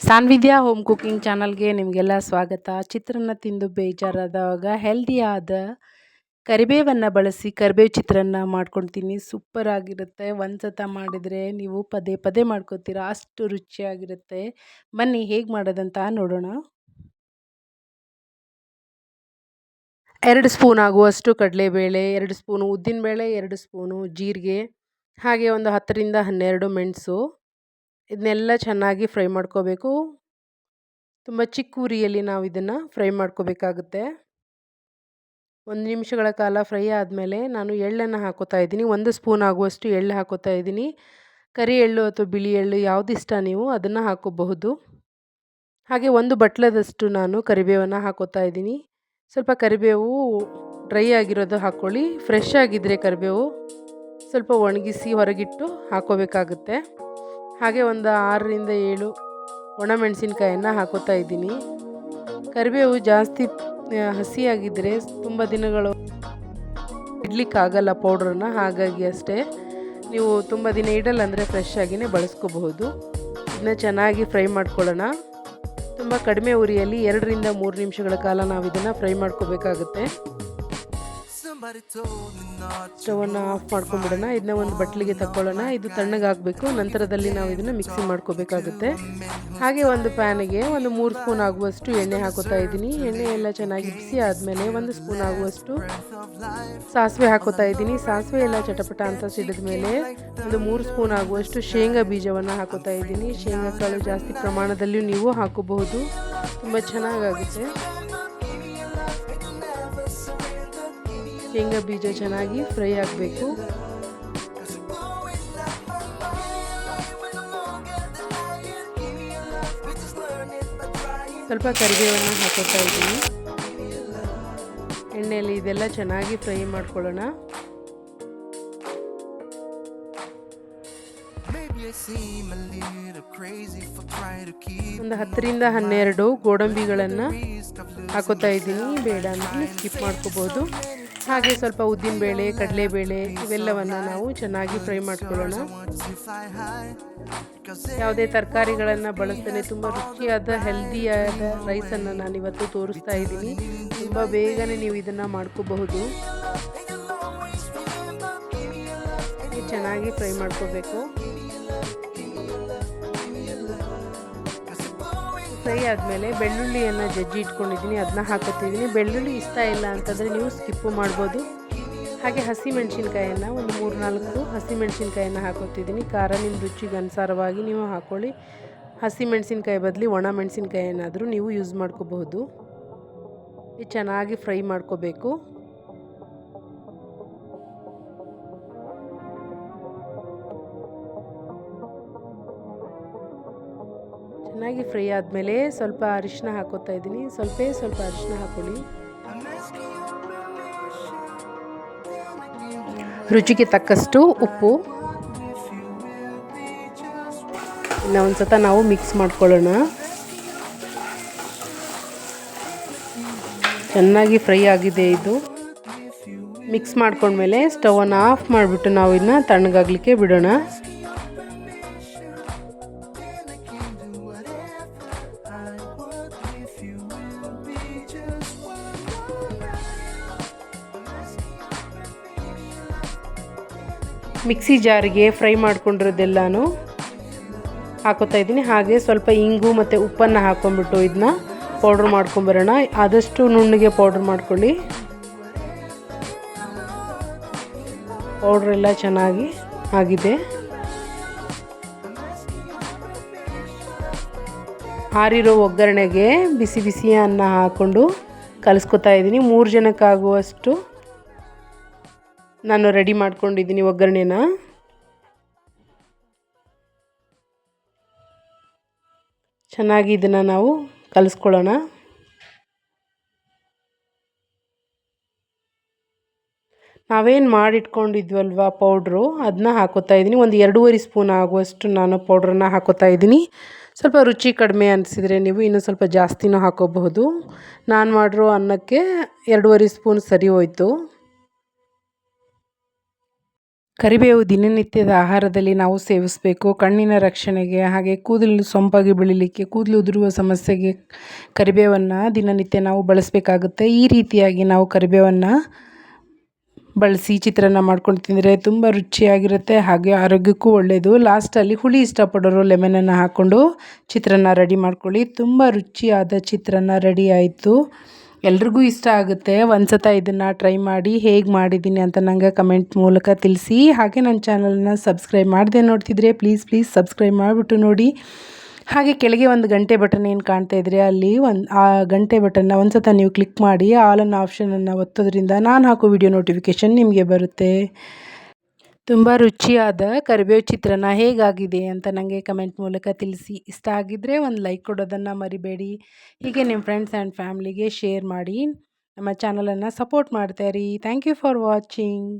ಸಾನ್ವಿದ್ಯಾ home cooking ಚಾನಲ್ಗೆ ನಿಮಗೆಲ್ಲ ಸ್ವಾಗತ. ಚಿತ್ರಾನ್ನ ತಿಂದು ಬೇಜಾರಾದಾಗ ಹೆಲ್ದಿಯಾದ ಕರಿಬೇವನ್ನು ಬಳಸಿ ಕರಿಬೇವು ಚಿತ್ರಾನ್ನ ಮಾಡ್ಕೊಳ್ತೀನಿ. ಸೂಪರ್ ಆಗಿರುತ್ತೆ. ಒಂದು ಸತ ಮಾಡಿದರೆ ನೀವು ಪದೇ ಪದೇ ಮಾಡ್ಕೊತೀರಾ? ಅಷ್ಟು ರುಚಿಯಾಗಿರುತ್ತೆ. ಬನ್ನಿ, ಹೇಗೆ ಮಾಡೋದಂತ ನೋಡೋಣ. ಎರಡು ಸ್ಪೂನ್ ಆಗುವಷ್ಟು ಕಡಲೆಬೇಳೆ, ಎರಡು ಸ್ಪೂನು ಉದ್ದಿನಬೇಳೆ, ಎರಡು ಸ್ಪೂನು ಜೀರಿಗೆ, ಹಾಗೆ ಒಂದು ಹತ್ತರಿಂದ ಹನ್ನೆರಡು ಮೆಣಸು. ಇದನ್ನೆಲ್ಲ ಚೆನ್ನಾಗಿ ಫ್ರೈ ಮಾಡ್ಕೋಬೇಕು. ತುಂಬ ಚಿಕ್ಕ ಉರಿಯಲ್ಲಿ ನಾವು ಇದನ್ನು ಫ್ರೈ ಮಾಡ್ಕೋಬೇಕಾಗುತ್ತೆ. ಒಂದು ನಿಮಿಷಗಳ ಕಾಲ ಫ್ರೈ ಆದಮೇಲೆ ನಾನು ಎಳ್ಳನ್ನು ಹಾಕೋತಾ ಇದ್ದೀನಿ. ಒಂದು ಸ್ಪೂನ್ ಆಗುವಷ್ಟು ಎಳ್ಳು ಹಾಕೋತಾ ಇದ್ದೀನಿ. ಕರಿ ಎಳ್ಳು ಅಥವಾ ಬಿಳಿ ಎಳ್ಳು ಯಾವುದು ಇಷ್ಟ ನೀವು ಅದನ್ನು ಹಾಕೋಬಹುದು. ಹಾಗೆ ಒಂದು ಬಟ್ಲದಷ್ಟು ನಾನು ಕರಿಬೇವನ್ನು ಹಾಕೋತಾ ಇದ್ದೀನಿ. ಸ್ವಲ್ಪ ಕರಿಬೇವು ಡ್ರೈ ಆಗಿರೋದು ಹಾಕ್ಕೊಳ್ಳಿ ಫ್ರೆಶ್ ಆಗಿದ್ದರೆ ಕರಿಬೇವು ಸ್ವಲ್ಪ ಒಣಗಿಸಿ ಹೊರಗಿಟ್ಟು ಹಾಕೋಬೇಕಾಗುತ್ತೆ. ಹಾಗೆ ಒಂದು ಆರರಿಂದ ಏಳು ಒಣಮೆಣಸಿನ್ಕಾಯನ್ನು ಹಾಕೋತಾ ಇದ್ದೀನಿ. ಕರಿಬೇವು ಜಾಸ್ತಿ ಹಸಿಯಾಗಿದ್ದರೆ ತುಂಬ ದಿನಗಳು ಇಡ್ಲಿಕ್ಕಾಗಲ್ಲ ಪೌಡ್ರನ್ನ, ಹಾಗಾಗಿ ಅಷ್ಟೇ. ನೀವು ತುಂಬ ದಿನ ಇಡಲ್ಲ ಅಂದರೆ ಫ್ರೆಶ್ ಆಗಿಯೇ ಬಳಸ್ಕೋಬಹುದು. ಇದನ್ನ ಚೆನ್ನಾಗಿ ಫ್ರೈ ಮಾಡ್ಕೊಳ್ಳೋಣ. ತುಂಬ ಕಡಿಮೆ ಉರಿಯಲ್ಲಿ ಎರಡರಿಂದ ಮೂರು ನಿಮಿಷಗಳ ಕಾಲ ನಾವು ಇದನ್ನು ಫ್ರೈ ಮಾಡ್ಕೋಬೇಕಾಗುತ್ತೆ. ಸ್ಟವನ್ನು ಆಫ್ ಮಾಡ್ಕೊಂಡ್ಬಿಡೋಣ ಇದನ್ನ ಒಂದು ಬಟ್ಲಿಗೆ ತಗೊಳ್ಳೋಣ ಇದು ತಣ್ಣಗಾಗಬೇಕು. ನಂತರದಲ್ಲಿ ನಾವು ಇದನ್ನ ಮಿಕ್ಸಿ ಮಾಡ್ಕೋಬೇಕಾಗುತ್ತೆ. ಹಾಗೆ ಒಂದು ಪ್ಯಾನಿಗೆ ಒಂದು ಮೂರು ಸ್ಪೂನ್ ಆಗುವಷ್ಟು ಎಣ್ಣೆ ಹಾಕೋತಾ ಇದ್ದೀನಿ. ಎಣ್ಣೆ ಎಲ್ಲ ಚೆನ್ನಾಗಿ ಬಿಸಿ ಆದಮೇಲೆ ಒಂದು ಸ್ಪೂನ್ ಆಗುವಷ್ಟು ಸಾಸಿವೆ ಹಾಕೋತಾ ಇದ್ದೀನಿ. ಸಾಸಿವೆ ಎಲ್ಲ ಚಟಪಟ ಅಂತ ಸಿಡಿದ ಮೇಲೆ ಒಂದು ಮೂರು ಸ್ಪೂನ್ ಆಗುವಷ್ಟು ಶೇಂಗಾ ಬೀಜವನ್ನು ಹಾಕೋತಾ ಇದ್ದೀನಿ. ಶೇಂಗಾ ಕಾಳು ಜಾಸ್ತಿ ಪ್ರಮಾಣದಲ್ಲಿ ನೀವು ಹಾಕೋಬಹುದು. ತುಂಬ ಚೆನ್ನಾಗಾಗುತ್ತೆ. ಶೇಂಗಾ ಬೀಜ ಚೆನ್ನಾಗಿ ಫ್ರೈ ಆಗಬೇಕು? ಸ್ವಲ್ಪ ಕರಿಬೇವನ್ನು ಹಾಕೋತಾ ಇದ್ದೀನಿ. ಎಣ್ಣೆಯಲ್ಲಿ ಇದೆಲ್ಲ ಚೆನ್ನಾಗಿ ಫ್ರೈ ಮಾಡ್ಕೊಳ್ಳೋಣ. ಒಂದು ಹತ್ತರಿಂದ ಹನ್ನೆರಡು ಗೋಡಂಬಿಗಳನ್ನು ಹಾಕೋತಾ ಇದ್ದೀನಿ. ಬೇಡ ಅಂತ ಸ್ಕಿಪ್ ಮಾಡ್ಕೋಬೋದು. ಹಾಗೆ ಸ್ವಲ್ಪ ಉದ್ದಿನ ಬೇಳೆ, ಕಡಲೆ ಬೇಳೆ ಇವೆಲ್ಲವನ್ನು ನಾವು ಚೆನ್ನಾಗಿ ಫ್ರೈ ಮಾಡ್ಕೊಳ್ಳೋಣ. ಯಾವುದೇ ತರಕಾರಿಗಳನ್ನು ಬಳಸ್ತೇನೆ ತುಂಬ ರುಚಿಯಾದ ಹೆಲ್ದಿಯಾದ ನಾನು ಇವತ್ತು ತೋರಿಸ್ತಾ ಇದ್ದೀನಿ. ತುಂಬ ಬೇಗನೆ ನೀವು ಇದನ್ನು ಮಾಡ್ಕೋಬಹುದು. ಚೆನ್ನಾಗಿ ಫ್ರೈ ಮಾಡ್ಕೋಬೇಕು. ಫ್ರೈ ಆದಮೇಲೆ ಬೆಳ್ಳುಳ್ಳಿಯನ್ನು ಜಜ್ಜಿ ಇಟ್ಕೊಂಡಿದ್ದೀನಿ ಅದನ್ನ ಹಾಕೋತಿದ್ದೀನಿ ಬೆಳ್ಳುಳ್ಳಿ ಇಷ್ಟ ಇಲ್ಲ ಅಂತಂದರೆ ನೀವು ಸ್ಕಿಪ್ಪು ಮಾಡ್ಬೋದು. ಹಾಗೆ ಹಸಿ ಮೆಣಸಿನ್ಕಾಯನ್ನು ಒಂದು ಮೂರು ನಾಲ್ಕು ಹಸಿ ಮೆಣಸಿನ್ಕಾಯನ್ನು ಹಾಕೋತಿದ್ದೀನಿ ಖಾರ ನಿಮ್ಮ ರುಚಿಗೆ ಅನುಸಾರವಾಗಿ ನೀವು ಹಾಕ್ಕೊಳ್ಳಿ ಹಸಿ ಮೆಣಸಿನ್ಕಾಯಿ ಬದಲಿ ಒಣ ಮೆಣಸಿನ್ಕಾಯನ್ನಾದರೂ ನೀವು ಯೂಸ್ ಮಾಡ್ಕೋಬಹುದು. ಚೆನ್ನಾಗಿ ಫ್ರೈ ಮಾಡ್ಕೋಬೇಕು. ಚೆನ್ನಾಗಿ ಫ್ರೈ ಆದಮೇಲೆ ಸ್ವಲ್ಪ ಅರಿಶಿನ ಹಾಕೋತಾ ಇದ್ದೀನಿ. ಸ್ವಲ್ಪ ಸ್ವಲ್ಪ ಅರಿಶಿನ ಹಾಕೊಳ್ಳಿ. ರುಚಿಗೆ ತಕ್ಕಷ್ಟು ಉಪ್ಪು. ಇನ್ನು ಒಂದು ಸತ ನಾವು ಮಿಕ್ಸ್ ಮಾಡ್ಕೊಳ್ಳೋಣ. ಚೆನ್ನಾಗಿ ಫ್ರೈ ಆಗಿದೆ ಇದು. ಮಿಕ್ಸ್ ಮಾಡ್ಕೊಂಡ್ಮೇಲೆ ಸ್ಟವನ್ನು ಆಫ್ ಮಾಡಿಬಿಟ್ಟು ನಾವು ಇನ್ನು ತಣ್ಣಗಾಗಲಿಕ್ಕೆ ಬಿಡೋಣ. ಮಿಕ್ಸಿ ಜಾರಿಗೆ ಫ್ರೈ ಮಾಡ್ಕೊಂಡಿರೋದೆಲ್ಲನೂ ಹಾಕೋತಾ ಇದ್ದೀನಿ. ಹಾಗೆ ಸ್ವಲ್ಪ ಇಂಗು ಮತ್ತು ಉಪ್ಪನ್ನು ಹಾಕ್ಕೊಂಬಿಟ್ಟು ಇದನ್ನ ಪೌಡ್ರ್ ಮಾಡ್ಕೊಂಬರೋಣ. ಆದಷ್ಟು ನುಣ್ಣಗೆ ಪೌಡ್ರ್ ಮಾಡ್ಕೊಳ್ಳಿ. ಪೌಡ್ರೆಲ್ಲ ಚೆನ್ನಾಗಿ ಆಗಿದೆ. ಹಾರಿರೋ ಒಗ್ಗರಣೆಗೆ ಬಿಸಿ ಬಿಸಿ ಅನ್ನ ಹಾಕ್ಕೊಂಡು ಕಲಿಸ್ಕೊತಾ ಇದ್ದೀನಿ. ಮೂರು ಜನಕ್ಕಾಗುವಷ್ಟು ನಾನು ರೆಡಿ ಮಾಡ್ಕೊಂಡಿದ್ದೀನಿ ಒಗ್ಗರಣೆನ. ಚೆನ್ನಾಗಿ ಇದನ್ನು ನಾವು ಕಲಿಸ್ಕೊಳ್ಳೋಣ. ನಾವೇನು ಮಾಡಿಟ್ಕೊಂಡಿದ್ವಲ್ವ ಪೌಡ್ರು? ಅದನ್ನ ಹಾಕೋತಾ ಇದ್ದೀನಿ. ಒಂದು ಎರಡೂವರೆ ಸ್ಪೂನ್ ಆಗುವಷ್ಟು ನಾನು ಪೌಡ್ರನ್ನ ಹಾಕೋತಾ ಇದ್ದೀನಿ. ಸ್ವಲ್ಪ ರುಚಿ ಕಡಿಮೆ ಅನಿಸಿದರೆ ನೀವು ಇನ್ನೂ ಸ್ವಲ್ಪ ಜಾಸ್ತಿನೂ ಹಾಕೋಬಹುದು. ನಾನು ಮಾಡಿರೋ ಅನ್ನಕ್ಕೆ ಎರಡೂವರೆ ಸ್ಪೂನ್ ಸರಿ ಹೋಯ್ತು. ಕರಿಬೇವು ದಿನನಿತ್ಯದ ಆಹಾರದಲ್ಲಿ ನಾವು ಸೇವಿಸಬೇಕು. ಕಣ್ಣಿನ ರಕ್ಷಣೆಗೆ, ಹಾಗೆ ಕೂದಲು ಸೊಂಪಾಗಿ ಬೆಳಿಲಿಕ್ಕೆ, ಕೂದಲು ಉದುರುವ ಸಮಸ್ಯೆಗೆ ಕರಿಬೇವನ್ನು ದಿನನಿತ್ಯ ನಾವು ಬಳಸಬೇಕಾಗುತ್ತೆ. ಈ ರೀತಿಯಾಗಿ ನಾವು ಕರಿಬೇವನ್ನು ಬಳಸಿ ಚಿತ್ರಾನ್ನ ಮಾಡ್ಕೊಂಡು ತಿಂದರೆ ತುಂಬ ರುಚಿಯಾಗಿರುತ್ತೆ, ಹಾಗೆ ಆರೋಗ್ಯಕ್ಕೂ ಒಳ್ಳೆಯದು ಲಾಸ್ಟಲ್ಲಿ ಹುಳಿ ಇಷ್ಟಪಡೋರು ಲೆಮನನ್ನು ಹಾಕ್ಕೊಂಡು ಚಿತ್ರಾನ್ನ ರೆಡಿ ಮಾಡ್ಕೊಳ್ಳಿ. ತುಂಬ ರುಚಿಯಾದ ಚಿತ್ರಾನ್ನ ರೆಡಿ ಆಯಿತು. ಎಲ್ರಿಗೂ ಇಷ್ಟ ಆಗುತ್ತೆ. ಒಂದು ಸತ ಇದನ್ನು ಟ್ರೈ ಮಾಡಿ ಹೇಗೆ ಮಾಡಿದ್ದೀನಿ ಅಂತ ನನಗೆ ಕಮೆಂಟ್ ಮೂಲಕ ತಿಳಿಸಿ. ಹಾಗೆ ನನ್ನ ಚಾನಲನ್ನು ಸಬ್ಸ್ಕ್ರೈಬ್ ಮಾಡದೆ ನೋಡ್ತಿದ್ರೆ ಪ್ಲೀಸ್ ಪ್ಲೀಸ್ ಸಬ್ಸ್ಕ್ರೈಬ್ ಮಾಡಿಬಿಟ್ಟು ನೋಡಿ. ಹಾಗೆ ಕೆಳಗೆ ಒಂದು ಗಂಟೆ ಬಟನ್ ಏನು ಕಾಣ್ತಾ ಇದ್ರೆ ಅಲ್ಲಿ ಒಂದು, ಆ ಗಂಟೆ ಬಟನ್ನ ಒಂದು ಸತ ನೀವು ಕ್ಲಿಕ್ ಮಾಡಿ ಆಲ್ ಆಪ್ಷನನ್ನು ಒತ್ತೋದ್ರಿಂದ ನಾನು ಹಾಕೋ ವಿಡಿಯೋ ನೋಟಿಫಿಕೇಷನ್ ನಿಮಗೆ ಬರುತ್ತೆ. ತುಂಬ ರುಚಿಯಾದ ಕರಿಬೇವು ಚಿತ್ರಾನ್ನ ಹೇಗಾಗಿದೆ ಅಂತ ನನಗೆ ಕಮೆಂಟ್ ಮೂಲಕ ತಿಳಿಸಿ. ಇಷ್ಟ ಆಗಿದ್ದರೆ ಒಂದು ಲೈಕ್ ಕೊಡೋದನ್ನು ಮರಿಬೇಡಿ. ಹೀಗೆ ನಿಮ್ಮ ಫ್ರೆಂಡ್ಸ್ ಆ್ಯಂಡ್ ಫ್ಯಾಮ್ಲಿಗೆ ಶೇರ್ ಮಾಡಿ. ನಮ್ಮ ಚಾನಲನ್ನು ಸಪೋರ್ಟ್ ಮಾಡ್ತಾಯಿರಿ ಥ್ಯಾಂಕ್ ಯು ಫಾರ್ ವಾಚಿಂಗ್